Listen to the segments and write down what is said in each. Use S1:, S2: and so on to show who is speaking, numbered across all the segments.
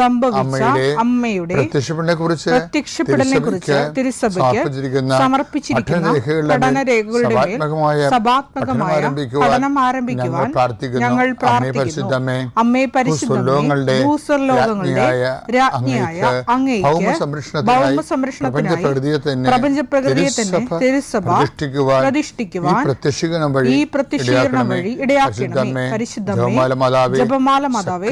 S1: സംഭവിച്ച അമ്മയുടെ പ്രത്യക്ഷപ്പെടനെ കുറിച്ച് തിരുസഭയ്ക്ക് സമർപ്പിച്ചിരിക്കുന്ന പഠനരേഖകളുടെ മേൽ സഭാത്മകമായ പഠനം ഞങ്ങൾ അമ്മേ പരിശുദ്ധങ്ങളുടെ ഭൂസ്വർലോകങ്ങളുടെ തന്നെ തിരുസഭ പ്രതിഷ്ഠിക്കുവാൻ പ്രത്യക്ഷീകരണം വഴി ഇടയാക്കണമേ പരിശുദ്ധമേ ജപമാല മാതാവേ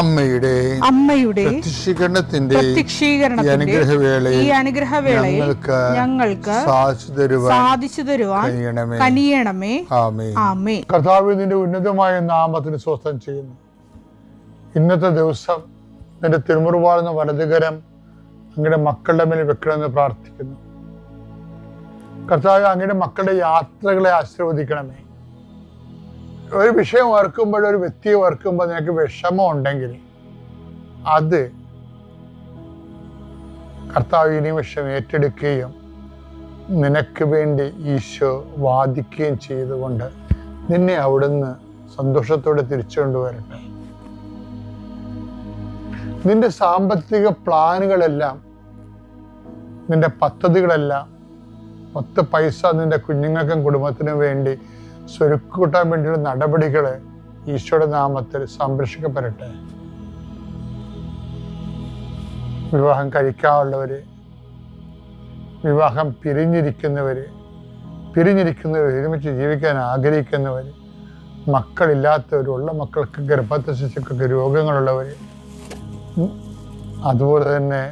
S2: അമ്മയുടെ അമ്മയുടെ പ്രത്യക്ഷീകരണത്തിന്റെ
S1: അനുഗ്രഹവേള ഈ അനുഗ്രഹവേളയിൽ ഞങ്ങൾക്ക് ഞങ്ങൾക്ക് സാധിച്ചു തരുവാൻ സാധിച്ചു തരുവാൻ കനിയണമേ കനിയണമേ ആമേ ആമേ
S2: കർത്താവ് നിന്റെ ഉന്നതമായ നാമത്തിന് സ്വസ്ഥം ചെയ്യുന്നു ഇന്നത്തെ ദിവസം നിന്റെ തിരുമുറുവാളുന്ന വലതുകരം അങ്ങയുടെ മക്കളുടെ മേൽ വെക്കണമെന്ന് പ്രാർത്ഥിക്കുന്നു കർത്താവ് അങ്ങയുടെ മക്കളുടെ യാത്രകളെ ആശീർവദിക്കണമേ ഒരു വിഷയം ഓർക്കുമ്പോൾ ഒരു വ്യക്തിയെ ഓർക്കുമ്പോൾ നിനക്ക് വിഷമം ഉണ്ടെങ്കിൽ അത് കർത്താവ് ഇനി വിഷം ഏറ്റെടുക്കുകയും നിനക്ക് വേണ്ടി ഈശോ വാദിക്കുകയും ചെയ്തുകൊണ്ട് നിന്നെ അവിടുന്ന് സന്തോഷത്തോടെ തിരിച്ചു കൊണ്ടുവരട്ടെ നിന്റെ സാമ്പത്തിക പ്ലാനുകളെല്ലാം നിന്റെ പദ്ധതികളെല്ലാം പത്ത് പൈസ നിന്റെ കുഞ്ഞുങ്ങൾക്കും കുടുംബത്തിനും വേണ്ടി സ്വരുക്കൂട്ടാൻ വേണ്ടിയുള്ള നടപടികൾ ഈശോയുടെ നാമത്തിൽ സംരക്ഷിക്കപ്പെടട്ടെ വിവാഹം കഴിക്കാനുള്ളവർ വിവാഹം പിരിഞ്ഞിരിക്കുന്നവർ പിരിഞ്ഞിരിക്കുന്നവർ ഒരുമിച്ച് ജീവിക്കാൻ ആഗ്രഹിക്കുന്നവർ മക്കളില്ലാത്തവരുള്ള ഉള്ള മക്കൾക്ക് ഗർഭത്തെ ശിശുക്കൾക്ക് രോഗങ്ങളുള്ളവർ അതുപോലെ തന്നെ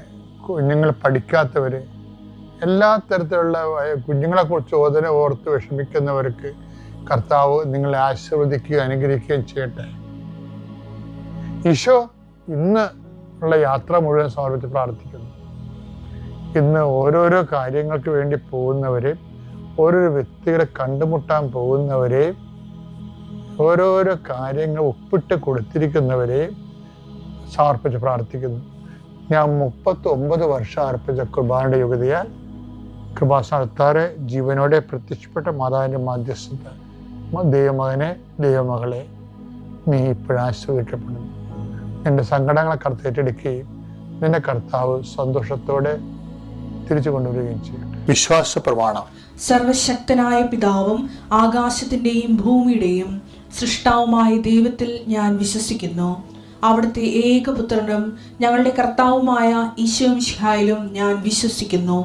S2: കുഞ്ഞുങ്ങൾ പഠിക്കാത്തവർ എല്ലാ തരത്തിലുള്ള കുഞ്ഞുങ്ങളെക്കുറിച്ച് ഓതന ഓർത്ത് വിഷമിക്കുന്നവർക്ക് കർത്താവ് നിങ്ങളെ ആശീർവദിക്കുകയും അനുഗ്രഹിക്കുകയും ചെയ്യട്ടെ ഈശോ ഇന്ന് ഉള്ള യാത്ര മുഴുവൻ സമർപ്പിച്ച് പ്രാർത്ഥിക്കുന്നു ഇന്ന് ഓരോരോ കാര്യങ്ങൾക്ക് വേണ്ടി പോകുന്നവരെയും ഓരോരോ വ്യക്തികളെ കണ്ടുമുട്ടാൻ പോകുന്നവരെയും ഓരോരോ കാര്യങ്ങൾ ഒപ്പിട്ട് കൊടുത്തിരിക്കുന്നവരെയും സമർപ്പിച്ച് പ്രാർത്ഥിക്കുന്നു ഞാൻ മുപ്പത്തി ഒമ്പത് വർഷം അർപ്പിച്ച കുർബാനയുടെ യോഗ്യതയാൽ കൃപാസ്ഥാനത്താറെ ജീവനോടെ പ്രത്യക്ഷപ്പെട്ട മാതാവിൻ്റെ മാധ്യസ്ഥത ദൈവമകനെ ദൈവമകളെ നീ ഇപ്പോഴാശ്രയിക്കപ്പെടുന്നു എൻ്റെ സങ്കടങ്ങളെ കർത്തേറ്റെടുക്കുകയും നിന്റെ കർത്താവ് സന്തോഷത്തോടെ തിരിച്ചു കൊണ്ടുവരികയും ചെയ്യും വിശ്വാസ പ്രമാണം
S1: സർവശക്തനായ പിതാവും ആകാശത്തിന്റെയും ഭൂമിയുടെയും സൃഷ്ടാവുമായ ദൈവത്തിൽ ഞാൻ വിശ്വസിക്കുന്നു അവിടുത്തെ ഏകപുത്രനും ഞങ്ങളുടെ കർത്താവുമായ ഈശോം ഷിഹായിലും ഞാൻ വിശ്വസിക്കുന്നു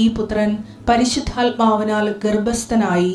S1: ഈ പുത്രൻ പരിശുദ്ധാത്മാവിനാൽ ഗർഭസ്ഥനായി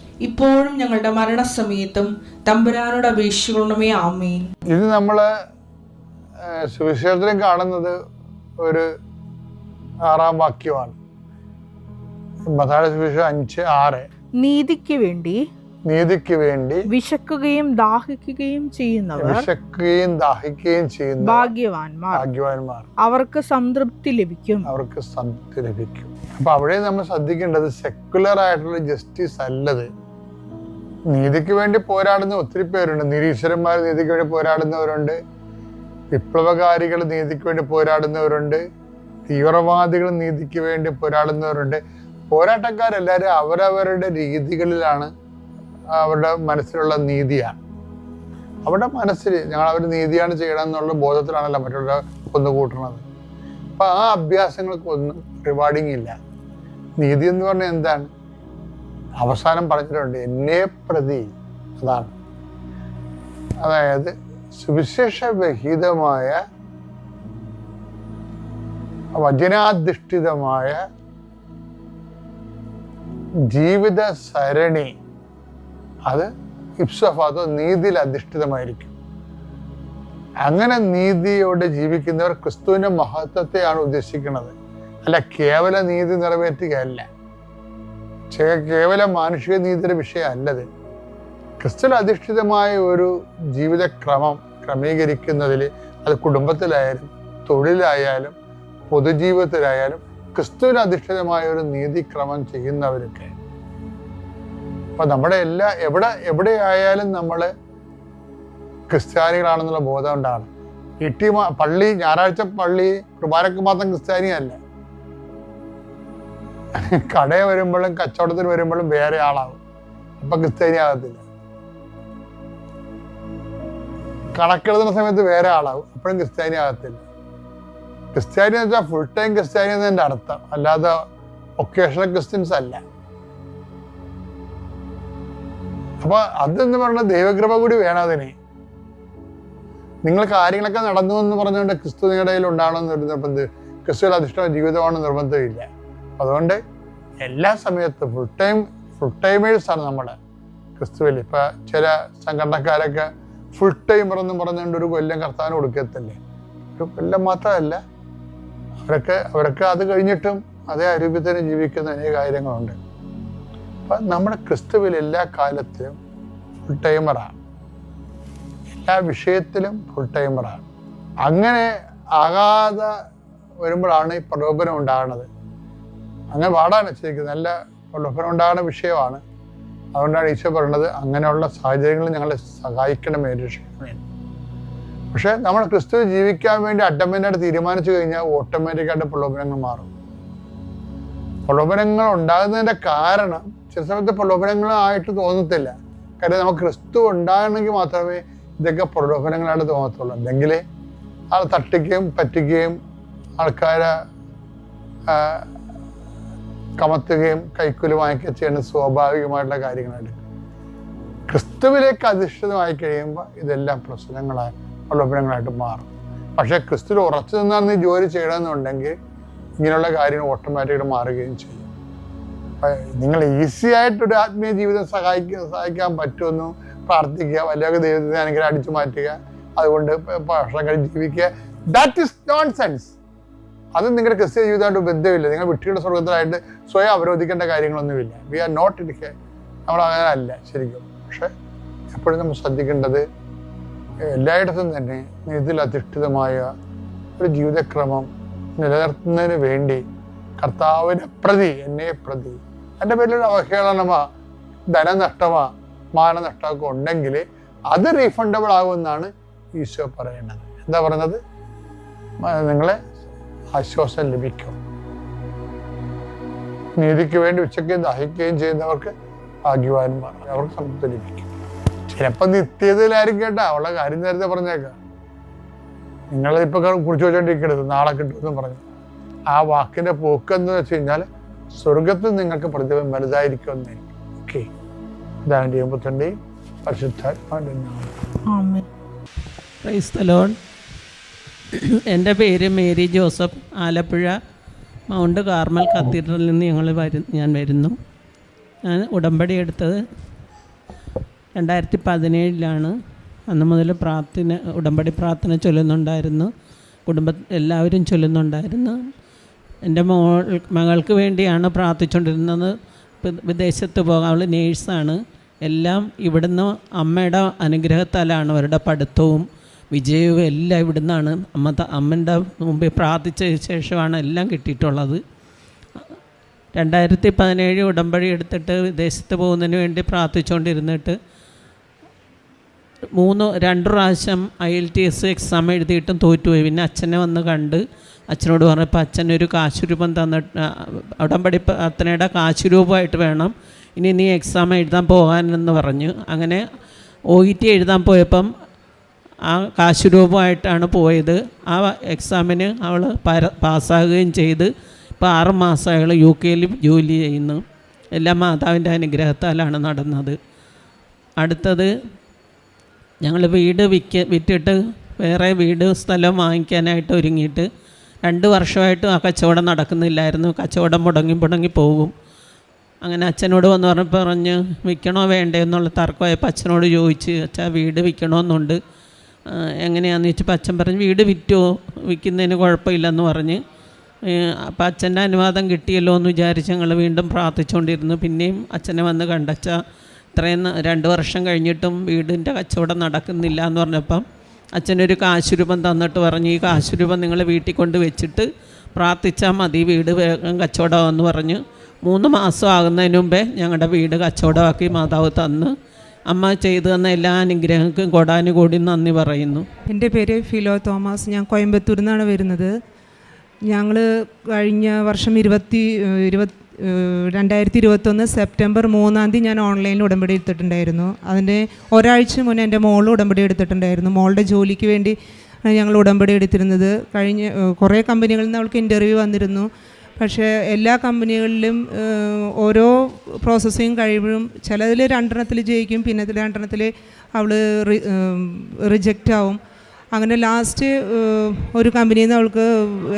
S1: ഇപ്പോഴും ഞങ്ങളുടെ മരണസമയത്തും തമ്പുരാനോട് അപേക്ഷിക്കണമേ ആമേ
S2: ഇത് നമ്മള് സുവിശേഷത്തിലും കാണുന്നത് ഒരു ആറാം വാക്യമാണ് അഞ്ച് ആറ്
S1: നീതിക്ക് വേണ്ടി
S2: നീതിക്ക് വേണ്ടി
S1: വിശക്കുകയും ദാഹിക്കുകയും ചെയ്യുന്നവർ
S2: വിശക്കുകയും ദാഹിക്കുകയും ചെയ്യുന്ന
S1: ഭാഗ്യവാന്മാർ
S2: ഭാഗ്യവാന്മാർ
S1: അവർക്ക് സംതൃപ്തി ലഭിക്കും
S2: അവർക്ക് സംതൃപ്തി ലഭിക്കും അപ്പൊ അവിടെ നമ്മൾ ശ്രദ്ധിക്കേണ്ടത് സെക്കുലർ ആയിട്ടുള്ള ജസ്റ്റിസ് അല്ലത് നീതിക്ക് വേണ്ടി പോരാടുന്ന ഒത്തിരി പേരുണ്ട് നിരീശ്വരന്മാർ നീതിക്ക് വേണ്ടി പോരാടുന്നവരുണ്ട് വിപ്ലവകാരികൾ നീതിക്ക് വേണ്ടി പോരാടുന്നവരുണ്ട് തീവ്രവാദികൾ നീതിക്ക് വേണ്ടി പോരാടുന്നവരുണ്ട് പോരാട്ടക്കാരെല്ലാവരും അവരവരുടെ രീതികളിലാണ് അവരുടെ മനസ്സിലുള്ള നീതിയാണ് അവരുടെ മനസ്സിൽ ഞങ്ങൾ അവർ നീതിയാണ് ചെയ്യണം എന്നുള്ള ബോധത്തിലാണല്ലോ മറ്റുള്ള കൊന്നു കൂട്ടണത് അപ്പം ആ അഭ്യാസങ്ങൾക്കൊന്നും റിവാർഡിങ് ഇല്ല നീതി എന്ന് പറഞ്ഞാൽ എന്താണ് അവസാനം പറഞ്ഞിട്ടുണ്ട് എന്നെ പ്രതി അതാണ് അതായത് സുവിശേഷ വിഹിതമായ വചനാധിഷ്ഠിതമായ ജീവിത സരണി അത് ഇപ്സഫാദ് നീതിയിൽ അധിഷ്ഠിതമായിരിക്കും അങ്ങനെ നീതിയോടെ ജീവിക്കുന്നവർ ക്രിസ്തുവിന്റെ മഹത്വത്തെയാണ് ഉദ്ദേശിക്കുന്നത് അല്ല കേവല നീതി നിറവേറ്റുകയല്ല കേവലം മാനുഷിക നീതിയുടെ വിഷയമല്ലത് ക്രിസ്ത്യൻ അധിഷ്ഠിതമായ ഒരു ജീവിതക്രമം ക്രമീകരിക്കുന്നതിൽ അത് കുടുംബത്തിലായാലും തൊഴിലായാലും പൊതുജീവിതത്തിലായാലും ക്രിസ്തുവിന് അധിഷ്ഠിതമായ ഒരു നീതിക്രമം ചെയ്യുന്നവരൊക്കെ അപ്പം നമ്മുടെ എല്ലാ എവിടെ എവിടെയായാലും നമ്മൾ ക്രിസ്ത്യാനികളാണെന്നുള്ള ബോധം ഉണ്ടാകണം ഇട്ടി പള്ളി ഞായറാഴ്ച പള്ളി കുർബാനക്ക് മാത്രം ക്രിസ്ത്യാനിയല്ല കടയിൽ വരുമ്പോഴും കച്ചവടത്തിന് വരുമ്പോഴും വേറെ ആളാവും അപ്പൊ ക്രിസ്ത്യാനി ആകത്തില്ല കണക്കെഴുതുന്ന സമയത്ത് വേറെ ആളാവും അപ്പോഴും ക്രിസ്ത്യാനി ആകത്തില്ല ക്രിസ്ത്യാനി എന്ന് വെച്ചാൽ ഫുൾ ടൈം ക്രിസ്ത്യാനി എന്നതിൻ്റെ അർത്ഥം അല്ലാതെ ഒക്കേഷണൽ ക്രിസ്ത്യൻസ് അല്ല അപ്പൊ അതെന്ന് പറഞ്ഞ ദൈവകൃപ കൂടി വേണം അതിനെ നിങ്ങൾ കാര്യങ്ങളൊക്കെ നടന്നു എന്ന് പറഞ്ഞുകൊണ്ട് ക്രിസ്തു നിങ്ങളുടെ കയ്യിൽ ഉണ്ടാവണമെന്ന് നിർബന്ധം ക്രിസ്തുവിൽ അധിഷ്ഠിത ജീവിതമാണ് നിർബന്ധമില്ല അതുകൊണ്ട് എല്ലാ സമയത്തും ഫുൾ ടൈം ഫുൾ ടൈമേഴ്സാണ് നമ്മൾ ക്രിസ്തുവിൽ ഇപ്പോൾ ചില സംഘടനക്കാരൊക്കെ ഫുൾ ടൈമർ എന്ന് പറഞ്ഞുകൊണ്ട് ഒരു കൊല്ലം കർത്താവിന് കൊടുക്കത്തില്ലേ ഒരു കൊല്ലം മാത്രമല്ല അവരൊക്കെ അവരൊക്കെ അത് കഴിഞ്ഞിട്ടും അതേ ആരോഗ്യത്തിന് ജീവിക്കുന്ന അനേക കാര്യങ്ങളുണ്ട് അപ്പം നമ്മുടെ ക്രിസ്തുവിൽ എല്ലാ കാലത്തിലും ഫുൾ ടൈമറാണ് എല്ലാ വിഷയത്തിലും ഫുൾ ടൈമറാണ് അങ്ങനെ ആകാതെ വരുമ്പോഴാണ് ഈ പ്രലോഭനം ഉണ്ടാകുന്നത് അങ്ങനെ പാടാൻ നിശ്ചയിക്കുന്നത് നല്ല പ്രലോഭനമുണ്ടാകുന്ന വിഷയമാണ് അതുകൊണ്ടാണ് ഈശോ പറയുന്നത് അങ്ങനെയുള്ള സാഹചര്യങ്ങൾ ഞങ്ങളെ സഹായിക്കണമേ രക്ഷിക്കണമേ പക്ഷേ നമ്മൾ ക്രിസ്തു ജീവിക്കാൻ വേണ്ടി അഡ്ഡമ്മനായിട്ട് തീരുമാനിച്ചു കഴിഞ്ഞാൽ ഓട്ടോമാറ്റിക്കായിട്ട് പ്രലോഭനങ്ങൾ മാറും പ്രലോഭനങ്ങൾ ഉണ്ടാകുന്നതിൻ്റെ കാരണം ചില സമയത്ത് പ്രലോഭനങ്ങളായിട്ട് തോന്നത്തില്ല കാര്യം നമുക്ക് ക്രിസ്തു ഉണ്ടാകണമെങ്കിൽ മാത്രമേ ഇതൊക്കെ പ്രലോഭനങ്ങളായിട്ട് തോന്നത്തുള്ളൂ അല്ലെങ്കിൽ ആൾ തട്ടിക്കുകയും പറ്റിക്കുകയും ആൾക്കാരെ കമത്തുകയും കൈക്കൂലി വാങ്ങിക്കുകയും ചെയ്യുന്ന സ്വാഭാവികമായിട്ടുള്ള കാര്യങ്ങളാണ് ക്രിസ്തുവിലേക്ക് അധിഷ്ഠിതമായി കഴിയുമ്പോൾ ഇതെല്ലാം പ്രശ്നങ്ങളായി പ്രലോഭനങ്ങളായിട്ട് മാറും പക്ഷേ ക്രിസ്തുവിൽ ഉറച്ചു നിന്നാൽ നീ ജോലി ചെയ്യണമെന്നുണ്ടെങ്കിൽ ഇങ്ങനെയുള്ള കാര്യങ്ങൾ ഓട്ടോമാറ്റിക്കായിട്ട് മാറുകയും ചെയ്യും നിങ്ങൾ ഈസി ആയിട്ടൊരു ആത്മീയ ജീവിതം സഹായിക്കാൻ സഹായിക്കാൻ പറ്റുമെന്ന് പ്രാർത്ഥിക്കുക വല്ലതൊക്കെ ദൈവത്തിനെ അനുഗ്രഹം അടിച്ചു മാറ്റുക അതുകൊണ്ട് ഭക്ഷണം കഴിച്ച് ജീവിക്കുക ദാറ്റ് ഇസ് നോൺ സെൻസ് അത് നിങ്ങളുടെ ക്രിസ്ത്യ ജീവിതമായിട്ട് ബന്ധമില്ല നിങ്ങൾ വിട്ടിയുടെ സ്വർഗത്തിലായിട്ട് സ്വയം അവരോധിക്കേണ്ട കാര്യങ്ങളൊന്നുമില്ല വി ആർ നോട്ട് ഇറ്റ് നമ്മൾ അങ്ങനെ അല്ല ശരിക്കും പക്ഷെ എപ്പോഴും നമ്മൾ ശ്രദ്ധിക്കേണ്ടത് എല്ലായിടത്തും തന്നെ ഇതിൽ അധിഷ്ഠിതമായ ഒരു ജീവിതക്രമം നിലനിർത്തുന്നതിന് വേണ്ടി കർത്താവിനെ പ്രതി എന്നെ പ്രതി എൻ്റെ പേരിലൊരു അവഹേളനമോ ധനനഷ്ടമോ മാനനഷ്ടമൊക്കെ ഉണ്ടെങ്കിൽ അത് റീഫണ്ടബിൾ ആകുമെന്നാണ് ഈശോ പറയുന്നത് എന്താ പറയുന്നത് നിങ്ങളെ ആശ്വാസം ലഭിക്കും നീതിക്ക് വേണ്ടി ഉച്ചയ്ക്ക് ദാഹിക്കുകയും ചെയ്യുന്നവർക്ക് ഭാഗ്യവാന്മാർ അവർക്ക് സംതൃപ്തി ലഭിക്കും ചിലപ്പോൾ നിത്യതയിലായിരിക്കും കേട്ടാ അവളെ കാര്യം നേരത്തെ പറഞ്ഞേക്കാം നിങ്ങളിപ്പോൾ കുറിച്ച് വെച്ചോണ്ടിരിക്കരുത് നാളെ കിട്ടുമെന്ന് പറഞ്ഞു ആ വാക്കിന്റെ പോക്കെന്ന് വെച്ച് കഴിഞ്ഞാൽ സ്വർഗത്തിൽ നിങ്ങൾക്ക് പ്രതിഫലം വലുതായിരിക്കും ഓക്കെ ഇതാണ് എഴുപത്തിരണ്ടേയും പരിശുദ്ധാത്മാവിൻ്റെ
S1: എൻ്റെ പേര് Mary Joseph Alappuzha Mount Carmel കത്തീഡ്രലിൽ നിന്ന് ഞങ്ങൾ വരു ഞാൻ വരുന്നു ഞാൻ ഉടമ്പടി എടുത്തത് രണ്ടായിരത്തി പതിനേഴിലാണ് അന്ന് മുതൽ പ്രാർത്ഥന ഉടമ്പടി പ്രാർത്ഥന ചൊല്ലുന്നുണ്ടായിരുന്നു കുടുംബ എല്ലാവരും ചൊല്ലുന്നുണ്ടായിരുന്നു എൻ്റെ മോൾ മകൾക്ക് വേണ്ടിയാണ് പ്രാർത്ഥിച്ചുകൊണ്ടിരുന്നത് വിദേശത്ത് പോകാൻ അവൾ നേഴ്സാണ് എല്ലാം ഇവിടുന്ന് അമ്മയുടെ അനുഗ്രഹത്താലാണ് അവരുടെ പഠിത്തവും വിജയവും എല്ലാം നിന്നാണ് അമ്മ അമ്മൻ്റെ മുമ്പിൽ പ്രാർത്ഥിച്ച ശേഷമാണ് എല്ലാം കിട്ടിയിട്ടുള്ളത് രണ്ടായിരത്തി പതിനേഴ് ഉടമ്പടി എടുത്തിട്ട് വിദേശത്ത് പോകുന്നതിന് വേണ്ടി പ്രാർത്ഥിച്ചുകൊണ്ടിരുന്നിട്ട് മൂന്ന് രണ്ട് പ്രാവശ്യം I L T S exam എഴുതിയിട്ടും തോറ്റുപോയി പിന്നെ അച്ഛനെ വന്ന് കണ്ട് അച്ഛനോട് പറഞ്ഞപ്പോൾ അച്ഛൻ ഒരു കാശുരൂപം തന്നിട്ട് ഉടമ്പടി അത്തനയുടെ കാശുരൂപമായിട്ട് വേണം ഇനി നീ എക്സാം എഴുതാൻ പോകാനെന്ന് പറഞ്ഞു അങ്ങനെ ഒ ഇ ടി എഴുതാൻ പോയപ്പം ആ കാശ് രൂപമായിട്ടാണ് പോയത് ആ എക്സാമിന് അവൾ പര പാസ്സാകുകയും ചെയ്ത് ഇപ്പോൾ ആറ് മാസം അയാൾ യു കെയിൽ ജോലി ചെയ്യുന്നു എല്ലാം മാതാവിൻ്റെ അനുഗ്രഹത്താലാണ് നടന്നത് അടുത്തത് ഞങ്ങൾ വീട് വിൽക്ക വിറ്റിട്ട് വേറെ വീട് സ്ഥലം വാങ്ങിക്കാനായിട്ട് ഒരുങ്ങിയിട്ട് രണ്ട് വർഷമായിട്ട് ആ കച്ചവടം നടക്കുന്നില്ലായിരുന്നു കച്ചവടം മുടങ്ങി മുടങ്ങി പോകും അങ്ങനെ അച്ഛനോട് വന്ന് പറഞ്ഞപ്പോൾ പറഞ്ഞ് വിൽക്കണോ വേണ്ടേ എന്നുള്ള തർക്കമായപ്പോൾ അച്ഛനോട് ചോദിച്ച് അച്ഛാ വീട് വിൽക്കണമെന്നുണ്ട് എങ്ങനെയാണെന്ന് ചോദിച്ചപ്പോൾ അച്ഛൻ പറഞ്ഞു വീട് വിറ്റോ വിൽക്കുന്നതിന് കുഴപ്പമില്ലെന്ന് പറഞ്ഞ് അപ്പം അച്ഛൻ്റെ അനുവാദം കിട്ടിയല്ലോ എന്ന് വിചാരിച്ച് ഞങ്ങൾ വീണ്ടും പ്രാർത്ഥിച്ചുകൊണ്ടിരുന്നു പിന്നെയും അച്ഛനെ വന്ന് കണ്ടച്ച ഇത്രയും രണ്ട് വർഷം കഴിഞ്ഞിട്ടും വീടിൻ്റെ കച്ചവടം നടക്കുന്നില്ല എന്ന് പറഞ്ഞപ്പം അച്ഛനൊരു കാശുരൂപം തന്നിട്ട് പറഞ്ഞു ഈ കാശുരൂപം നിങ്ങൾ വീട്ടിൽ കൊണ്ട് വെച്ചിട്ട് പ്രാർത്ഥിച്ചാൽ മതി വീട് വേഗം കച്ചവടമാകുമെന്ന് പറഞ്ഞ് മൂന്ന് മാസം ആകുന്നതിന് മുമ്പേ ഞങ്ങളുടെ വീട് കച്ചവടമാക്കി മാതാവ് തന്ന് അമ്മ ചെയ്തു തന്ന എല്ലാ അനുഗ്രഹങ്ങൾക്കും കൊടാനുകൂടി നന്ദി പറയുന്നു എൻ്റെ പേര് ഫിലോ തോമസ് ഞാൻ കോയമ്പത്തൂരിൽ നിന്നാണ് വരുന്നത് ഞങ്ങൾ കഴിഞ്ഞ വർഷം ഇരുപത്തി ഇരുപത്തി രണ്ടായിരത്തി ഇരുപത്തൊന്ന് സെപ്റ്റംബർ മൂന്നാം തീയതി ഞാൻ ഓൺലൈനിൽ ഉടമ്പടി എടുത്തിട്ടുണ്ടായിരുന്നു അതിൻ്റെ ഒരാഴ്ച മുന്നേ എൻ്റെ മോൾ ഉടമ്പടി എടുത്തിട്ടുണ്ടായിരുന്നു മോളുടെ ജോലിക്ക് വേണ്ടി ഞങ്ങൾ ഉടമ്പടി എടുത്തിരുന്നത് കഴിഞ്ഞ കുറേ കമ്പനികളിൽ നിന്ന് അവൾക്ക് ഇൻ്റർവ്യൂ വന്നിരുന്നു പക്ഷേ എല്ലാ കമ്പനികളിലും ഓരോ പ്രോസസ്സിങ് കഴിയുമ്പോഴും ചിലതിൽ രണ്ടെണ്ണത്തിൽ ജയിക്കും പിന്നെ രണ്ടെണ്ണത്തിൽ അവൾ റിജക്റ്റ് ആവും അങ്ങനെ ലാസ്റ്റ് ഒരു കമ്പനിയിൽ നിന്ന് അവൾക്ക്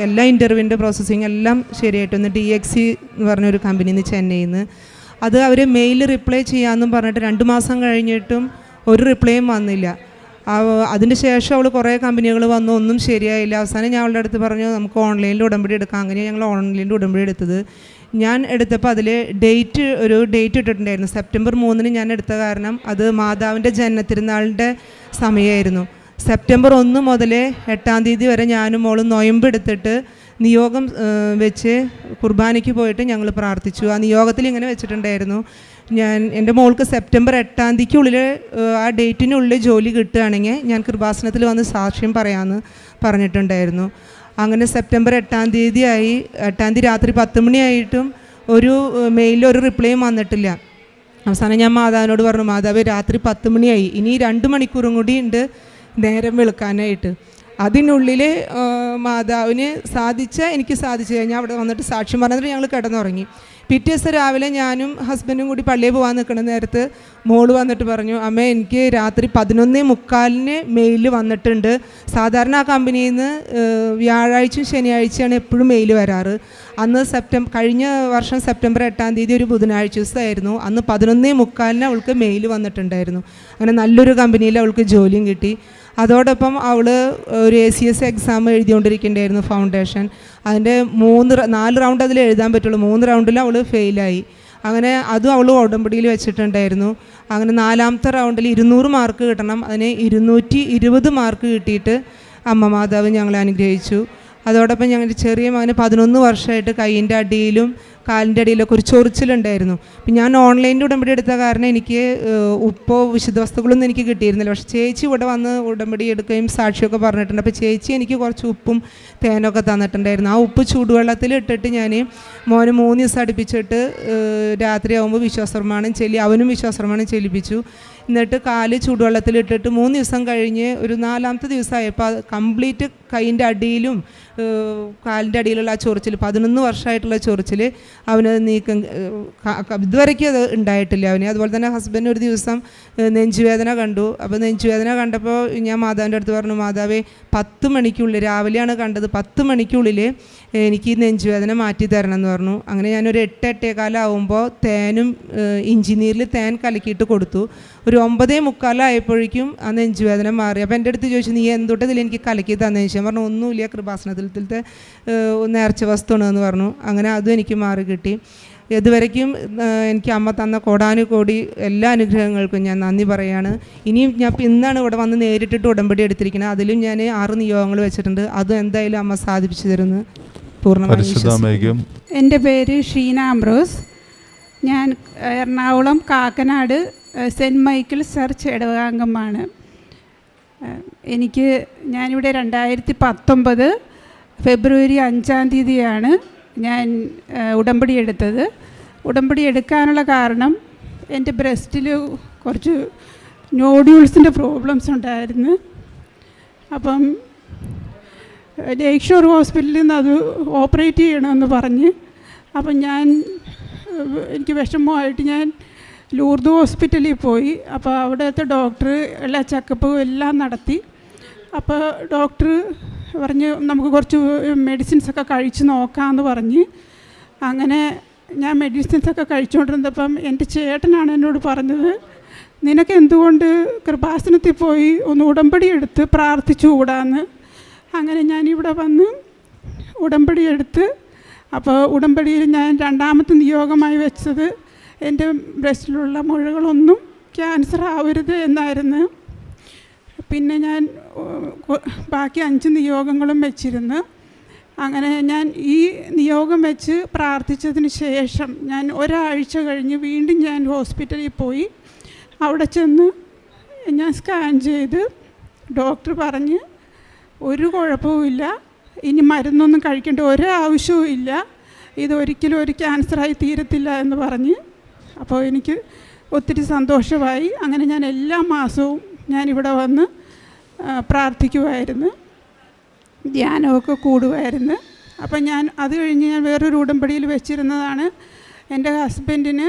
S1: എല്ലാ ഇൻ്റർവ്യൂവിൻ്റെ പ്രോസസ്സിങ് എല്ലാം ശരിയായിട്ടൊന്ന് ഡി എക്സി എന്ന് പറഞ്ഞൊരു കമ്പനിയിൽ നിന്ന് ചെന്നൈയിൽ നിന്ന് അത് അവർ മെയിൽ റിപ്ലൈ ചെയ്യാമെന്നും പറഞ്ഞിട്ട് രണ്ട് മാസം കഴിഞ്ഞിട്ടും ഒരു റിപ്ലൈയും വന്നില്ല അതിന് ശേഷം അവൾ കുറേ കമ്പനികൾ വന്നു ഒന്നും ശരിയായില്ല അവസാനം ഞാൻ അവളുടെ അടുത്ത് പറഞ്ഞു നമുക്ക് ഓൺലൈനിൽ ഉടമ്പടി എടുക്കാം അങ്ങനെയാണ് ഞങ്ങൾ ഓൺലൈനിൽ ഉടമ്പടി എടുത്തത് ഞാൻ എടുത്തപ്പോൾ അതിൽ ഡേറ്റ് ഒരു ഡേറ്റ് ഇട്ടിട്ടുണ്ടായിരുന്നു സെപ്റ്റംബർ മൂന്നിന് ഞാൻ എടുത്ത കാരണം അത് മാതാവിൻ്റെ ജനനത്തിരുന്നാളിൻ്റെ സമയമായിരുന്നു സെപ്റ്റംബർ ഒന്ന് മുതൽ എട്ടാം തീയതി വരെ ഞാനും മോളും നൊയമ്പ് എടുത്തിട്ട് നിയോഗം വെച്ച് കുർബാനയ്ക്ക് പോയിട്ട് ഞങ്ങൾ പ്രാർത്ഥിച്ചു ആ നിയോഗത്തിൽ ഇങ്ങനെ വെച്ചിട്ടുണ്ടായിരുന്നു ഞാൻ എൻ്റെ മോൾക്ക് സെപ്റ്റംബർ എട്ടാം തീയതിക്കുള്ളിൽ ആ ഡേറ്റിനുള്ളിൽ ജോലി കിട്ടുകയാണെങ്കിൽ ഞാൻ കൃപാസനത്തിൽ വന്ന് സാക്ഷ്യം പറയാമെന്ന് പറഞ്ഞിട്ടുണ്ടായിരുന്നു അങ്ങനെ സെപ്റ്റംബർ എട്ടാം തീയതിയായി എട്ടാം തീയതി രാത്രി പത്ത് മണിയായിട്ടും ഒരു മെയിലിൽ ഒരു റിപ്ലൈയും വന്നിട്ടില്ല അവസാനം ഞാൻ മാതാവിനോട് പറഞ്ഞു മാതാവ് രാത്രി പത്ത് മണിയായി ഇനി രണ്ട് മണിക്കൂറും കൂടി ഉണ്ട് നേരം വെളുക്കാനായിട്ട് അതിനുള്ളിൽ മാതാവിന് സാധിച്ച എനിക്ക് സാധിച്ചു കഴിഞ്ഞാൽ അവിടെ വന്നിട്ട് സാക്ഷ്യം പറഞ്ഞിട്ട് ഞങ്ങൾ കിടന്നുറങ്ങി പിറ്റേ ദിവസം രാവിലെ ഞാനും ഹസ്ബൻഡും കൂടി പള്ളിയിൽ പോകാൻ നിൽക്കുന്ന നേരത്ത് മോള് വന്നിട്ട് പറഞ്ഞു അമ്മ എനിക്ക് രാത്രി പതിനൊന്നേ മുക്കാലിന് മെയിൽ വന്നിട്ടുണ്ട് സാധാരണ ആ കമ്പനിയിൽ നിന്ന് വ്യാഴാഴ്ചയും ശനിയാഴ്ചയാണ് എപ്പോഴും മെയിൽ വരാറ് അന്ന് സെപ്റ്റംബർ കഴിഞ്ഞ വർഷം സെപ്റ്റംബർ എട്ടാം തീയതി ഒരു ബുധനാഴ്ച ദിവസമായിരുന്നു അന്ന് പതിനൊന്നേ മുക്കാലിന് അവൾക്ക് മെയിൽ വന്നിട്ടുണ്ടായിരുന്നു അങ്ങനെ നല്ലൊരു കമ്പനിയിൽ അവൾക്ക് ജോലിയും കിട്ടി അതോടൊപ്പം അവൾ ഒരു എ സി എസ് എക്സാം എഴുതിക്കൊണ്ടിരിക്കേണ്ടായിരുന്നു ഫൗണ്ടേഷൻ അതിൻ്റെ മൂന്ന് നാല് റൗണ്ട് അതിൽ എഴുതാൻ പറ്റുള്ളൂ മൂന്ന് റൗണ്ടിൽ അവൾ ഫെയിലായി അങ്ങനെ അതും അവൾ ഉടമ്പടിയിൽ വെച്ചിട്ടുണ്ടായിരുന്നു അങ്ങനെ നാലാമത്തെ റൗണ്ടിൽ ഇരുന്നൂറ് മാർക്ക് കിട്ടണം അതിന് ഇരുന്നൂറ്റി ഇരുപത് മാർക്ക് കിട്ടിയിട്ട് അമ്മ മാതാവ് ഞങ്ങളെ അനുഗ്രഹിച്ചു അതോടൊപ്പം ഞങ്ങളുടെ ചെറിയ മകന് പതിനൊന്ന് വർഷമായിട്ട് കൈയിൻ്റെ അടിയിലും കാലിൻ്റെ അടിയിലൊക്കെ ഒരു ചൊറിച്ചിലുണ്ടായിരുന്നു അപ്പം ഞാൻ ഓൺലൈനിൽ ഉടമ്പടി എടുത്ത കാരണം എനിക്ക് ഉപ്പോ വിശുദ്ധ വസ്തുക്കളൊന്നും എനിക്ക് കിട്ടിയിരുന്നില്ല പക്ഷേ ചേച്ചി ഇവിടെ വന്ന് ഉടമ്പടി എടുക്കുകയും സാക്ഷിയൊക്കെ പറഞ്ഞിട്ടുണ്ട് അപ്പോൾ ചേച്ചി എനിക്ക് കുറച്ച് ഉപ്പും തേനൊക്കെ തന്നിട്ടുണ്ടായിരുന്നു ആ ഉപ്പ് ചൂടുവെള്ളത്തിൽ ഇട്ടിട്ട് ഞാൻ മോന് മൂന്ന് ദിവസം അടുപ്പിച്ചിട്ട് രാത്രിയാകുമ്പോൾ വിശ്വാസപ്രമാണം ചൊല്ലി അവനും വിശ്വാസപ്രമാണം ചെല്ലിപ്പിച്ചു എന്നിട്ട് കാല് ചൂടുവെള്ളത്തിലിട്ടിട്ട് മൂന്ന് ദിവസം കഴിഞ്ഞ് ഒരു നാലാമത്തെ ദിവസമായപ്പോൾ കംപ്ലീറ്റ് കൈൻ്റെ അടിയിലും കാലിൻ്റെ അടിയിലുള്ള ആ ചൊറിച്ചിൽ പതിനൊന്ന് വർഷമായിട്ടുള്ള ചൊറിച്ചിൽ അവന് നീക്കം ഇതുവരയ്ക്കും അത് ഉണ്ടായിട്ടില്ല അവന് അതുപോലെ തന്നെ ഹസ്ബൻഡ് ഒരു ദിവസം നെഞ്ചുവേദന കണ്ടു അപ്പോൾ നെഞ്ചുവേദന കണ്ടപ്പോൾ ഞാൻ മാതാവിൻ്റെ അടുത്ത് പറഞ്ഞു മാതാവേ പത്ത് മണിക്കുള്ളിൽ രാവിലെയാണ് കണ്ടത് പത്ത് മണിക്കുള്ളിൽ എനിക്ക് ഈ നെഞ്ചുവേദന മാറ്റി തരണം എന്ന് പറഞ്ഞു അങ്ങനെ ഞാനൊരു എട്ട് എട്ടേക്കാലാവുമ്പോൾ തേനും ഇഞ്ചിനീരിൽ തേൻ കലക്കിയിട്ട് കൊടുത്തു ഒരു ഒരു ഒമ്പതേ മുക്കാലായപ്പോഴേക്കും ആ നെഞ്ചുവേദന മാറി അപ്പോൾ എൻ്റെ അടുത്ത് ചോദിച്ചു നീ എന്തൊട്ടതിൽ എനിക്ക് കലക്കി തന്നതിന് ശേഷം പറഞ്ഞു ഒന്നുമില്ല കൃപാസനത്തിലത്തെ നേർച്ച വസ്തുണ് എന്ന് പറഞ്ഞു അങ്ങനെ അതും എനിക്ക് മാറി കിട്ടി ഇതുവരയ്ക്കും എനിക്ക് അമ്മ തന്ന കോടാനുകോടി എല്ലാ അനുഗ്രഹങ്ങൾക്കും ഞാൻ നന്ദി പറയുകയാണ് ഇനിയും ഞാൻ ഇന്നാണ് ഇവിടെ വന്ന് നേരിട്ടിട്ട് ഉടമ്പടി എടുത്തിരിക്കുന്നത് അതിലും ഞാൻ ആറ് നിയോഗങ്ങൾ വെച്ചിട്ടുണ്ട് അതും എന്തായാലും അമ്മ സാധിപ്പിച്ചു തരുന്നു പൂർണ്ണമായും എൻ്റെ പേര് ഷീന അംബ്രോസ് ഞാൻ Ernakulam Kakkanad saint Michael church ഇടവകാംഗമാണ് എനിക്ക് ഞാനിവിടെ രണ്ടായിരത്തി പത്തൊമ്പത് ഫെബ്രുവരി അഞ്ചാം തീയതിയാണ് ഞാൻ ഉടമ്പടി എടുത്തത് ഉടമ്പടി എടുക്കാനുള്ള കാരണം എൻ്റെ ബ്രസ്റ്റിൽ കുറച്ച് നോഡ്യൂൾസിൻ്റെ പ്രോബ്ലംസ് ഉണ്ടായിരുന്നു അപ്പം ലേക്ക് ഷോർ ഹോസ്പിറ്റലിൽ നിന്ന് അത് ഓപ്പറേറ്റ് ചെയ്യണമെന്ന് പറഞ്ഞ് അപ്പം ഞാൻ എനിക്ക് വിഷമമായിട്ട് ഞാൻ ലൂർദ് ഹോസ്പിറ്റലിൽ പോയി അപ്പോൾ അവിടുത്തെ ഡോക്ടർ എല്ലാ ചെക്കപ്പും എല്ലാം നടത്തി അപ്പോൾ ഡോക്ടർ പറഞ്ഞ് നമുക്ക് കുറച്ച് മെഡിസിൻസൊക്കെ കഴിച്ച് നോക്കാമെന്ന് പറഞ്ഞ് അങ്ങനെ ഞാൻ മെഡിസിൻസൊക്കെ കഴിച്ചുകൊണ്ടിരുന്നപ്പം എൻ്റെ ചേട്ടനാണ് എന്നോട് പറഞ്ഞത് നിനക്ക് എന്തുകൊണ്ട് കൃപാസനത്തിൽ പോയി ഒന്ന് ഉടമ്പടി എടുത്ത് കൂടാന്ന് അങ്ങനെ ഞാനിവിടെ വന്ന് ഉടമ്പടി എടുത്ത് അപ്പോൾ ഉടമ്പടിയിൽ ഞാൻ രണ്ടാമത്തെ നിയോഗമായി വെച്ചത് എൻ്റെ ബ്രസ്റ്റിലുള്ള മുഴകളൊന്നും ക്യാൻസർ ആവരുത് എന്നായിരുന്നു പിന്നെ ഞാൻ ബാക്കി അഞ്ച് നിയോഗങ്ങളും വെച്ചിരുന്നു അങ്ങനെ ഞാൻ ഈ നിയോഗം വെച്ച് പ്രാർത്ഥിച്ചതിന് ശേഷം ഞാൻ ഒരാഴ്ച കഴിഞ്ഞ് വീണ്ടും ഞാൻ ഹോസ്പിറ്റലിൽ പോയി അവിടെ ചെന്ന് ഞാൻ സ്കാൻ ചെയ്ത് ഡോക്ടർ പറഞ്ഞ് ഒരു കുഴപ്പവുമില്ല ഇനി മരുന്നൊന്നും കഴിക്കേണ്ട ഒരു ആവശ്യവും ഇല്ല ഇതൊരിക്കലും ഒരു ക്യാൻസറായി തീരത്തില്ല എന്ന് പറഞ്ഞ് അപ്പോൾ എനിക്ക് ഒത്തിരി സന്തോഷമായി അങ്ങനെ ഞാൻ എല്ലാ മാസവും ഞാനിവിടെ വന്ന് പ്രാർത്ഥിക്കുമായിരുന്നു ധ്യാനമൊക്കെ കൂടുമായിരുന്നു അപ്പം ഞാൻ അത് കഴിഞ്ഞ് ഞാൻ വേറൊരു ഉടമ്പടിയിൽ വെച്ചിരുന്നതാണ് എൻ്റെ ഹസ്ബൻഡിന്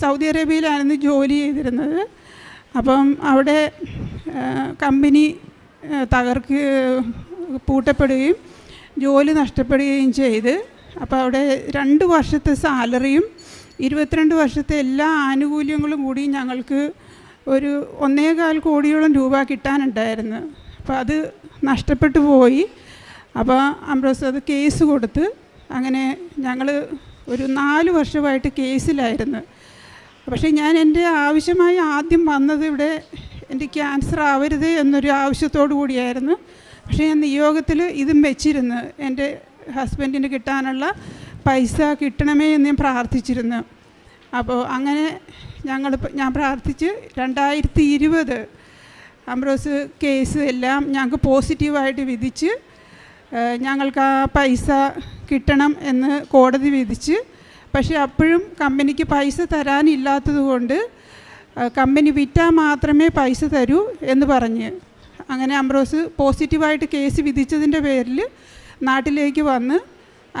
S1: സൗദി അറേബ്യയിലായിരുന്നു ജോലി ചെയ്തിരുന്നത് അപ്പം അവിടെ കമ്പനി തകർക്ക് പൂട്ടപ്പെടുകയും ജോലി നഷ്ടപ്പെടുകയും ചെയ്ത് അപ്പോൾ അവിടെ രണ്ട് വർഷത്തെ സാലറിയും ഇരുപത്തിരണ്ട് വർഷത്തെ എല്ലാ ആനുകൂല്യങ്ങളും കൂടി ഞങ്ങൾക്ക് ഒരു ഒന്നേകാൽ കോടിയോളം രൂപ കിട്ടാനുണ്ടായിരുന്നു അപ്പോൾ അത് നഷ്ടപ്പെട്ടു പോയി അപ്പോൾ അംബ്രോസ് അത് കേസ് കൊടുത്ത് അങ്ങനെ ഞങ്ങൾ ഒരു നാല് വർഷമായിട്ട് കേസിലായിരുന്നു പക്ഷേ ഞാൻ എൻ്റെ ആവശ്യമായി ആദ്യം വന്നത് ഇവിടെ എൻ്റെ ക്യാൻസർ ആവരുത് എന്നൊരു ആവശ്യത്തോടു കൂടിയായിരുന്നു പക്ഷേ ഞാൻ നിയോഗത്തിൽ ഇതും വെച്ചിരുന്നു എൻ്റെ ഹസ്ബൻഡിന് കിട്ടാനുള്ള പൈസ കിട്ടണമേ എന്ന് ഞാൻ പ്രാർത്ഥിച്ചിരുന്നു അപ്പോൾ അങ്ങനെ ഞങ്ങൾ ഞാൻ പ്രാർത്ഥിച്ച് രണ്ടായിരത്തി ഇരുപത് അംബ്രോസ് കേസ് എല്ലാം ഞങ്ങൾക്ക് പോസിറ്റീവായിട്ട് വിധിച്ച് ഞങ്ങൾക്ക് ആ പൈസ കിട്ടണം എന്ന് കോടതി വിധിച്ച് പക്ഷേ അപ്പോഴും കമ്പനിക്ക് പൈസ തരാനില്ലാത്തത് കൊണ്ട് കമ്പനി വിറ്റാൽ മാത്രമേ പൈസ തരൂ എന്ന് പറഞ്ഞ് അങ്ങനെ അംബ്രോസ് പോസിറ്റീവായിട്ട് കേസ് വിധിച്ചതിൻ്റെ പേരിൽ നാട്ടിലേക്ക് വന്ന്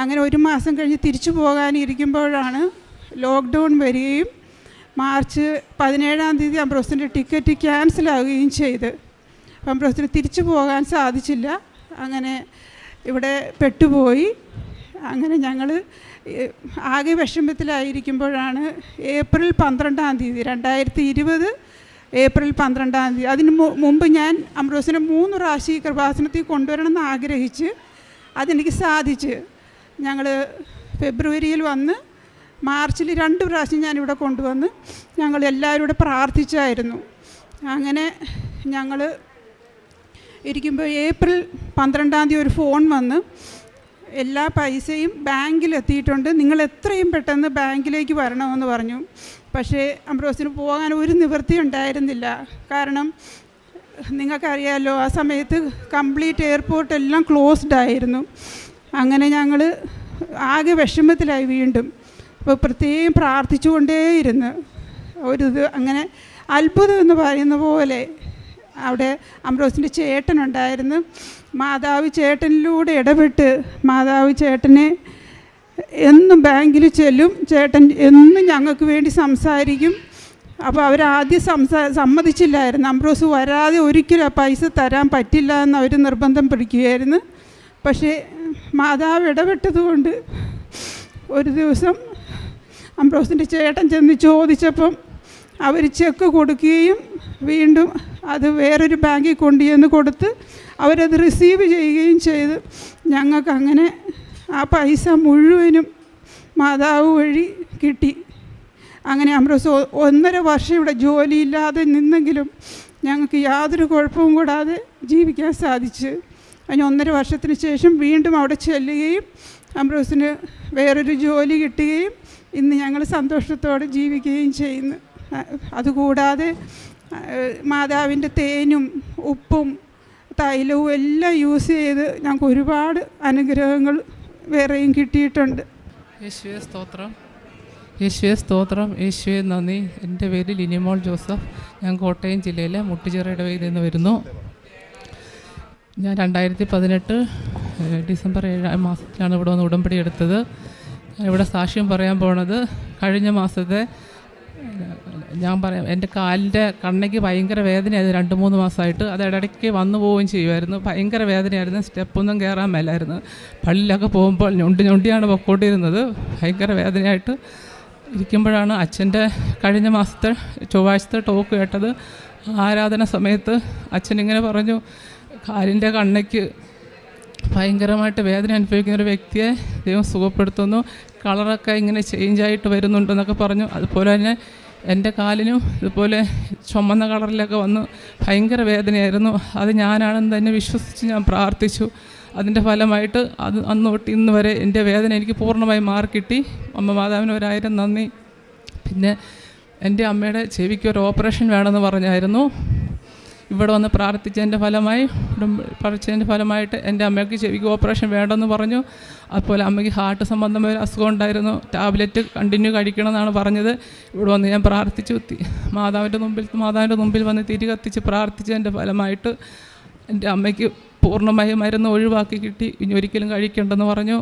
S1: അങ്ങനെ ഒരു മാസം കഴിഞ്ഞ് തിരിച്ചു പോകാനിരിക്കുമ്പോഴാണ് ലോക്ക്ഡൗൺ വരികയും മാർച്ച് പതിനേഴാം തീയതി അംബ്രോസിൻ്റെ ടിക്കറ്റ് ക്യാൻസലാവുകയും ചെയ്ത് അംബ്രോസിന് തിരിച്ചു പോകാൻ സാധിച്ചില്ല അങ്ങനെ ഇവിടെ പെട്ടുപോയി അങ്ങനെ ഞങ്ങൾ ആകെ വിഷമത്തിലായിരിക്കുമ്പോഴാണ് ഏപ്രിൽ പന്ത്രണ്ടാം തീയതി രണ്ടായിരത്തി ഇരുപത് ഏപ്രിൽ പന്ത്രണ്ടാം തീയതി അതിന് മുമ്പ് ഞാൻ അംബ്രോസിനെ മൂന്ന് പ്രാവശ്യം ഈ കൃപാസനത്തിൽ കൊണ്ടുവരണം എന്ന് ആഗ്രഹിച്ച് അതെനിക്ക് സാധിച്ച് ഞങ്ങൾ ഫെബ്രുവരിയിൽ വന്ന് മാർച്ചിൽ രണ്ട് പ്രാവശ്യം ഞാനിവിടെ കൊണ്ടുവന്ന് ഞങ്ങൾ എല്ലാവരും കൂടെ പ്രാർത്ഥിച്ചായിരുന്നു അങ്ങനെ ഞങ്ങൾ ഇരിക്കുമ്പോൾ ഏപ്രിൽ പന്ത്രണ്ടാം തീയതി ഒരു ഫോൺ വന്ന് എല്ലാ പൈസയും ബാങ്കിൽ എത്തിയിട്ടുണ്ട് നിങ്ങൾ എത്രയും പെട്ടെന്ന് ബാങ്കിലേക്ക് വരണമെന്ന് പറഞ്ഞു പക്ഷേ അംബ്രോസിന് പോകാൻ ഒരു നിവൃത്തി ഉണ്ടായിരുന്നില്ല കാരണം നിങ്ങൾക്കറിയാമല്ലോ ആ സമയത്ത് കംപ്ലീറ്റ് എയർപോർട്ട് എല്ലാം ക്ലോസ്ഡ് ആയിരുന്നു അങ്ങനെ ഞങ്ങൾ ആകെ വിഷമത്തിലായി വീണ്ടും അപ്പോൾ പ്രത്യേകം പ്രാർത്ഥിച്ചുകൊണ്ടേയിരുന്നു ഒരു ഇത് അങ്ങനെ അത്ഭുതം എന്ന് പറയുന്ന പോലെ അവിടെ അംബ്രോസിൻ്റെ ചേട്ടനുണ്ടായിരുന്നു മാതാവ് ചേട്ടനിലൂടെ ഇടപെട്ട് മാതാവ് ചേട്ടനെ എന്നും ബാങ്കിൽ ചെല്ലും ചേട്ടൻ എന്നും ഞങ്ങൾക്ക് വേണ്ടി സംസാരിക്കും അപ്പോൾ അവരാദ്യം സംസാ സമ്മതിച്ചില്ലായിരുന്നു അംബ്രോസ് വരാതെ ഒരിക്കലും പൈസ തരാൻ പറ്റില്ല എന്ന് അവർ നിർബന്ധം പിടിക്കുകയായിരുന്നു പക്ഷേ മാതാവ് ഇടപെട്ടതുകൊണ്ട് ഒരു ദിവസം അംബ്രോസിൻ്റെ ചേട്ടൻ ചെന്ന് ചോദിച്ചപ്പം അവർ ചെക്ക് കൊടുക്കുകയും വീണ്ടും അത് വേറൊരു ബാങ്കിൽ കൊണ്ടുചെന്ന് കൊടുത്ത് അവരത് റിസീവ് ചെയ്യുകയും ചെയ്ത് ഞങ്ങൾക്കങ്ങനെ ആ പൈസ മുഴുവനും മാതാവ് വഴി കിട്ടി അങ്ങനെ അമ്രോസ് ഒന്നര വർഷം ഇവിടെ ജോലിയില്ലാതെ നിന്നെങ്കിലും ഞങ്ങൾക്ക് യാതൊരു കുഴപ്പവും കൂടാതെ ജീവിക്കാൻ സാധിച്ചു അതിന് ഒന്നര വർഷത്തിന് ശേഷം വീണ്ടും അവിടെ ചെല്ലുകയും അംബ്രോസിന് വേറൊരു ജോലി കിട്ടുകയും ഇന്ന് ഞങ്ങൾ സന്തോഷത്തോടെ ജീവിക്കുകയും ചെയ്യുന്നു അതുകൂടാതെ മാതാവിൻ്റെ തേനും ഉപ്പും തൈലവും എല്ലാം യൂസ് ചെയ്ത് ഞങ്ങൾക്ക് ഒരുപാട് അനുഗ്രഹങ്ങൾ വേറെയും കിട്ടിയിട്ടുണ്ട് യേശുവേ സ്തോത്രം യേശുവേ സ്തോത്രം യേശുവേ നന്ദി എൻ്റെ പേര് ലിനിമോൾ ജോസഫ് ഞാൻ കോട്ടയം ജില്ലയിലെ മുട്ടുചിറയുടെ വെയിൽ നിന്ന് വരുന്നു ഞാൻ രണ്ടായിരത്തി പതിനെട്ട് ഡിസംബർ ഏഴാം മാസത്തിലാണ് ഇവിടെ വന്ന് ഉടമ്പടി എടുത്തത് ഇവിടെ സാക്ഷ്യം പറയാൻ പോണത് കഴിഞ്ഞ മാസത്തെ ഞാൻ പറയാം എൻ്റെ കാലിൻ്റെ കണ്ണയ്ക്ക് ഭയങ്കര വേദനയായിരുന്നു രണ്ട് മൂന്ന് മാസമായിട്ട് അത് ഇടയ്ക്ക് വന്നു പോവുകയും ചെയ്യുമായിരുന്നു ഭയങ്കര വേദനയായിരുന്നു സ്റ്റെപ്പൊന്നും കയറാൻ മേലായിരുന്നു പള്ളിയിലൊക്കെ പോകുമ്പോൾ ഞൊണ്ടി ഞൊണ്ടിയാണ് പൊക്കോട്ടിരുന്നത് ഭയങ്കര വേദനയായിട്ട് ഇരിക്കുമ്പോഴാണ് അച്ഛൻ്റെ കഴിഞ്ഞ മാസത്തെ ചൊവ്വാഴ്ചത്തെ ടോക്ക് കേട്ടത് ആരാധന സമയത്ത് അച്ഛൻ ഇങ്ങനെ പറഞ്ഞു കാലിൻ്റെ കണ്ണയ്ക്ക് ഭയങ്കരമായിട്ട് വേദന അനുഭവിക്കുന്ന ഒരു വ്യക്തിയെ ദൈവം സുഖപ്പെടുത്തുന്നു കളറൊക്കെ ഇങ്ങനെ ചേഞ്ചായിട്ട് വരുന്നുണ്ടെന്നൊക്കെ പറഞ്ഞു അതുപോലെ തന്നെ എൻ്റെ കാലിനും ഇതുപോലെ ചുമന്ന കളറിലൊക്കെ വന്ന് ഭയങ്കര വേദനയായിരുന്നു അത് ഞാനാണെന്ന് തന്നെ വിശ്വസിച്ച് ഞാൻ പ്രാർത്ഥിച്ചു അതിൻ്റെ ഫലമായിട്ട് അത് അന്ന് തൊട്ട് ഇന്ന് വരെ എൻ്റെ വേദന എനിക്ക് പൂർണ്ണമായി മാറിക്കിട്ടി അമ്മ മാതാവിന് ഒരായിരം നന്ദി പിന്നെ എൻ്റെ അമ്മയുടെ ചെവിക്ക് ഒരു ഓപ്പറേഷൻ വേണമെന്ന് പറഞ്ഞായിരുന്നു ഇവിടെ വന്ന് പ്രാർത്ഥിച്ചതിൻ്റെ ഫലമായി പ്രാർത്ഥിച്ചതിൻ്റെ ഫലമായിട്ട് എൻ്റെ അമ്മയ്ക്ക് ചെവിക്ക് ഓപ്പറേഷൻ വേണ്ടെന്ന് പറഞ്ഞു അതുപോലെ അമ്മയ്ക്ക് ഹാർട്ട് സംബന്ധമായ ഒരു അസുഖം ഉണ്ടായിരുന്നു ടാബ്ലറ്റ് കണ്ടിന്യൂ കഴിക്കണമെന്നാണ് പറഞ്ഞത് ഇവിടെ വന്ന് ഞാൻ പ്രാർത്ഥിച്ചു മാതാവിൻ്റെ മുമ്പിൽ മാതാവിൻ്റെ മുമ്പിൽ വന്ന് തിരി കത്തിച്ച് പ്രാർത്ഥിച്ചതിൻ്റെ ഫലമായിട്ട് എൻ്റെ അമ്മയ്ക്ക് പൂർണ്ണമായി മരുന്ന് ഒഴിവാക്കി കിട്ടി ഇനി ഒരിക്കലും കഴിക്കണ്ടെന്ന് പറഞ്ഞു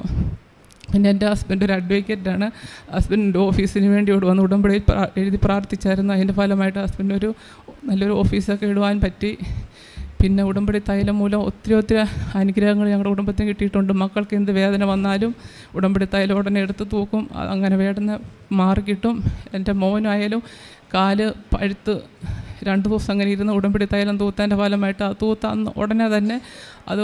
S1: പിന്നെ എൻ്റെ ഹസ്ബൻഡ് ഒരു അഡ്വക്കേറ്റാണ് ഹസ്ബൻഡിൻ്റെ ഓഫീസിന് വേണ്ടി ഇവിടെ വന്ന് ഉടമ്പടി എഴുതി പ്രാർത്ഥിച്ചായിരുന്നു അതിൻ്റെ ഫലമായിട്ട് ഹസ്ബൻഡ് ഒരു നല്ലൊരു ഓഫീസൊക്കെ ഇടുവാൻ പറ്റി പിന്നെ ഉടമ്പടി തൈലം മൂലം ഒത്തിരി ഒത്തിരി അനുഗ്രഹങ്ങൾ ഞങ്ങളുടെ കുടുംബത്തിന് കിട്ടിയിട്ടുണ്ട് മക്കൾക്ക് എന്ത് വേദന വന്നാലും ഉടമ്പടി തൈലം ഉടനെ എടുത്ത് തൂക്കും അങ്ങനെ വേദന മാറി കിട്ടും എൻ്റെ മോനായാലും കാല് പഴുത്ത് രണ്ട് ദിവസം അങ്ങനെ ഇരുന്ന് ഉടമ്പടി തൈലം തൂത്തതിൻ്റെ ഫലമായിട്ട് ആ തൂത്ത ഉടനെ തന്നെ അത്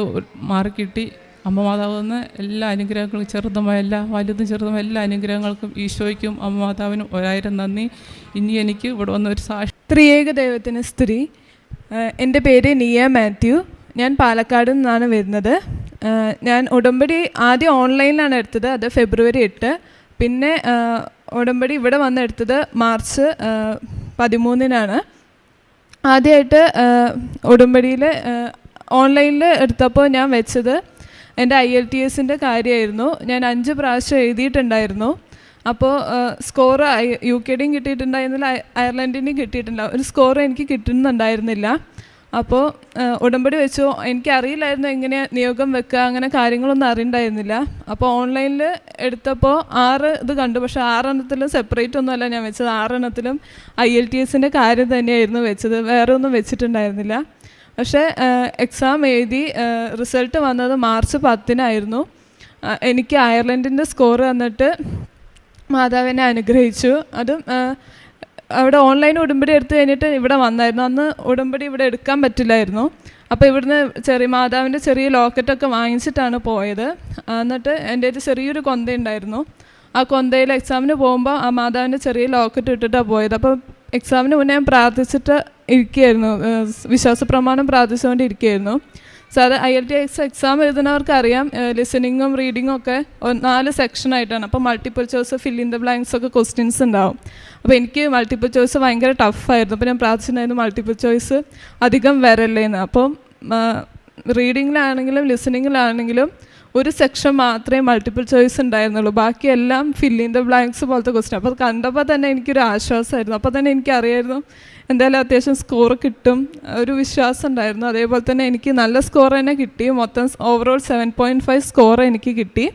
S1: മാറിക്കിട്ടി അമ്മ മാതാവെന്ന് എല്ലാ അനുഗ്രഹങ്ങളും ചെറുതുമായ എല്ലാ വലുതും ചെറുതുമായ എല്ലാ അനുഗ്രഹങ്ങൾക്കും ഈശോയ്ക്കും അമ്മ മാതാവിനും ഒരായിരം നന്ദി ഇനി എനിക്ക് ഇവിടെ വന്നൊരു സാക്ഷി ത്രിയേക ദൈവത്തിന് സ്ത്രീ എൻ്റെ പേര് നിയ മാത്യു ഞാൻ പാലക്കാട് നിന്നാണ് വരുന്നത് ഞാൻ ഉടമ്പടി ആദ്യം ഓൺലൈനിലാണ് എടുത്തത് അത് ഫെബ്രുവരി എട്ട് പിന്നെ ഉടമ്പടി ഇവിടെ വന്നെടുത്തത് മാർച്ച് പതിമൂന്നിനാണ് ആദ്യമായിട്ട് ഉടമ്പടിയിൽ ഓൺലൈനിൽ എടുത്തപ്പോൾ ഞാൻ വെച്ചത് എൻ്റെ ഐ എൽ ടി എസിൻ്റെ കാര്യമായിരുന്നു ഞാൻ അഞ്ച് പ്രാവശ്യം എഴുതിയിട്ടുണ്ടായിരുന്നു അപ്പോൾ സ്കോർ യു കെയുടെയും കിട്ടിയിട്ടുണ്ടായിരുന്നില്ല അയർലൻഡിൻ്റെയും കിട്ടിയിട്ടുണ്ടാവും ഒരു സ്കോർ എനിക്ക് കിട്ടുന്നുണ്ടായിരുന്നില്ല അപ്പോൾ ഉടമ്പടി വെച്ചു എനിക്കറിയില്ലായിരുന്നു എങ്ങനെ നിയോഗം വെക്കുക അങ്ങനെ കാര്യങ്ങളൊന്നും അറിയണ്ടായിരുന്നില്ല അപ്പോൾ ഓൺലൈനിൽ എടുത്തപ്പോൾ ആറ് ഇത് കണ്ടു പക്ഷേ ആറെണ്ണത്തിലും സെപ്പറേറ്റ് ഒന്നുമല്ല ഞാൻ വെച്ചത് ആറെണ്ണത്തിലും ഐ എൽ ടി എസിൻ്റെ കാര്യം തന്നെയായിരുന്നു വെച്ചത് വേറെ ഒന്നും വെച്ചിട്ടുണ്ടായിരുന്നില്ല പക്ഷേ എക്സാം എഴുതി റിസൾട്ട് വന്നത് മാർച്ച് പത്തിനായിരുന്നു എനിക്ക് അയർലൻഡിൻ്റെ സ്കോർ വന്നിട്ട് മാതാവിനെ അനുഗ്രഹിച്ചു അതും അവിടെ ഓൺലൈൻ ഉടമ്പടി എടുത്തു കഴിഞ്ഞിട്ട് ഇവിടെ വന്നായിരുന്നു അന്ന് ഉടമ്പടി ഇവിടെ എടുക്കാൻ പറ്റില്ലായിരുന്നു അപ്പോൾ ഇവിടുന്ന് ചെറിയ മാതാവിൻ്റെ ചെറിയ ലോക്കറ്റൊക്കെ വാങ്ങിച്ചിട്ടാണ് പോയത് എന്നിട്ട് എൻ്റെ ഒരു ചെറിയൊരു കൊന്ത ഉണ്ടായിരുന്നു ആ കൊന്തയിൽ എക്സാമിന് പോകുമ്പോൾ ആ മാതാവിൻ്റെ ചെറിയ ലോക്കറ്റ് ഇട്ടിട്ടാണ് പോയത് അപ്പോൾ എക്സാമിന് മുന്നേ ഞാൻ പ്രാർത്ഥിച്ചിട്ട് ഇരിക്കുകയായിരുന്നു വിശ്വാസ പ്രമാണം പ്രാർത്ഥിച്ചുകൊണ്ട് ഇരിക്കുകയായിരുന്നു sir I L T S exam എഴുതുന്നവർക്ക് അറിയാം ലിസണിങ്ങും റീഡിങ്ങും ഒക്കെ നാല് സെക്ഷൻ ആയിട്ടാണ് അപ്പോൾ multiple choice fill in the blanks ഒക്കെ ക്വസ്റ്റ്യൻസ് ഉണ്ടാവും അപ്പോൾ എനിക്ക് മൾട്ടിപ്പിൾ ചോയ്സ് ഭയങ്കര ടഫായിരുന്നു അപ്പോൾ ഞാൻ പ്രാർത്ഥിച്ചിട്ടുണ്ടായിരുന്നു മൾട്ടിപ്പിൾ ചോയ്സ് അധികം വരല്ലേന്ന് അപ്പം റീഡിങ്ങിലാണെങ്കിലും ലിസണിങ്ങിലാണെങ്കിലും ഒരു സെക്ഷൻ മാത്രമേ മൾട്ടിപ്പിൾ ചോയ്സ് ഉണ്ടായിരുന്നുള്ളൂ ബാക്കിയെല്ലാം ഫില്ലിൻ ദ ബ്ലാങ്ക്സ് പോലത്തെ ക്വസ്റ്റ്യൻ അപ്പോൾ കണ്ടപ്പോൾ തന്നെ എനിക്കൊരു ആശ്വാസമായിരുന്നു അപ്പോൾ തന്നെ എനിക്കറിയായിരുന്നു എന്തായാലും അത്യാവശ്യം സ്കോർ കിട്ടും ഒരു വിശ്വാസം ഉണ്ടായിരുന്നു അതേപോലെ തന്നെ എനിക്ക് നല്ല സ്കോർ തന്നെ കിട്ടി മൊത്തം overall seven point five score എനിക്ക് കിട്ടി